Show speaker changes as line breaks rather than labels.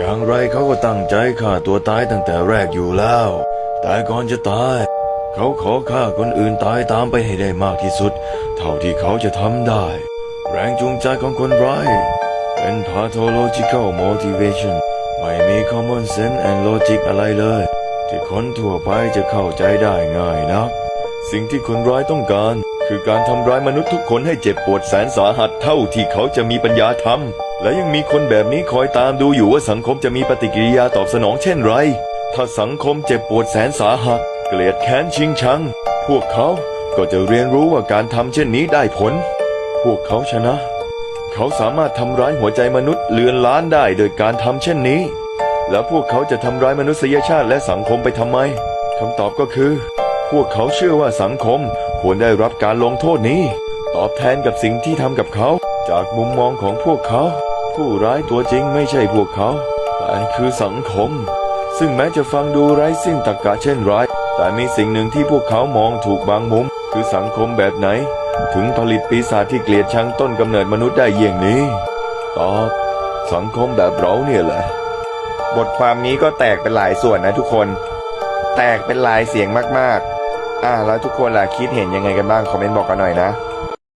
อย่างไรเขาก็ตั้งใจฆ่าตัวตายตั้งแต่แรกอยู่แล้ว แต่ก่อนจะตาย เขาขอฆ่าคนอื่นตายตามไปให้ได้มากที่สุด เท่าที่เขาจะทำได้ แรงจูงใจของคนร้ายเป็น pathological motivation ไม่มี common sense and logic อะไรเลย ที่คนทั่วไปจะเข้าใจได้ง่ายนักสิ่งที่คนร้ายต้องการ คือการทำร้ายมนุษย์ทุกคนให้เจ็บปวดแสนสาหัสเท่าที่เขาจะมีปัญญาทำ และยังมีคนแบบนี้คอยตามดูอยู่ว่าสังคมจะมีปฏิกิริยาตอบสนองเช่นไร ถ้าสังคมเจ็บปวดแสนสาหัส เกลียดแค้นชิงชัง พวกเขาก็จะเรียนรู้ว่าการทำเช่นนี้ได้ผล พวกเขาชนะ เขาสามารถทำร้ายหัวใจมนุษย์เลือนล้านได้โดยการทำเช่นนี้ แล้วพวกเขาจะทำร้ายมนุษยชาติและสังคมไปทำไมคำตอบก็คือ พวกเขาเชื่อว่าสังคมควรได้รับการลงโทษนี้ ตอบแทนกับสิ่งที่ทำกับเขา จากมุมมองของพวกเขา ผู้ร้ายตัวจริงไม่ใช่พวกเขา แต่คือสังคม ซึ่งแม้จะฟังดูไร้สิ้นตรรกะเช่นไรแต่มีสิ่งหนึ่งที่พวกเขามองถูกบางมุม คือสังคมแบบไหน ถึงผลิตปีศาจที่เกลียดชังต้นกำเนิดมนุษย์ได้เยี่ยงนี้ตอบสังคมแบบเราเนี่ยแหละ
บทความนี้ก็แตกเป็นหลายส่วนนะทุกคน แตกเป็นหลายเสียงมากๆ อ่าแล้วทุกคนล่ะคิดเห็นยังไงกันบ้างคอมเมนต์บอกกันหน่อยนะ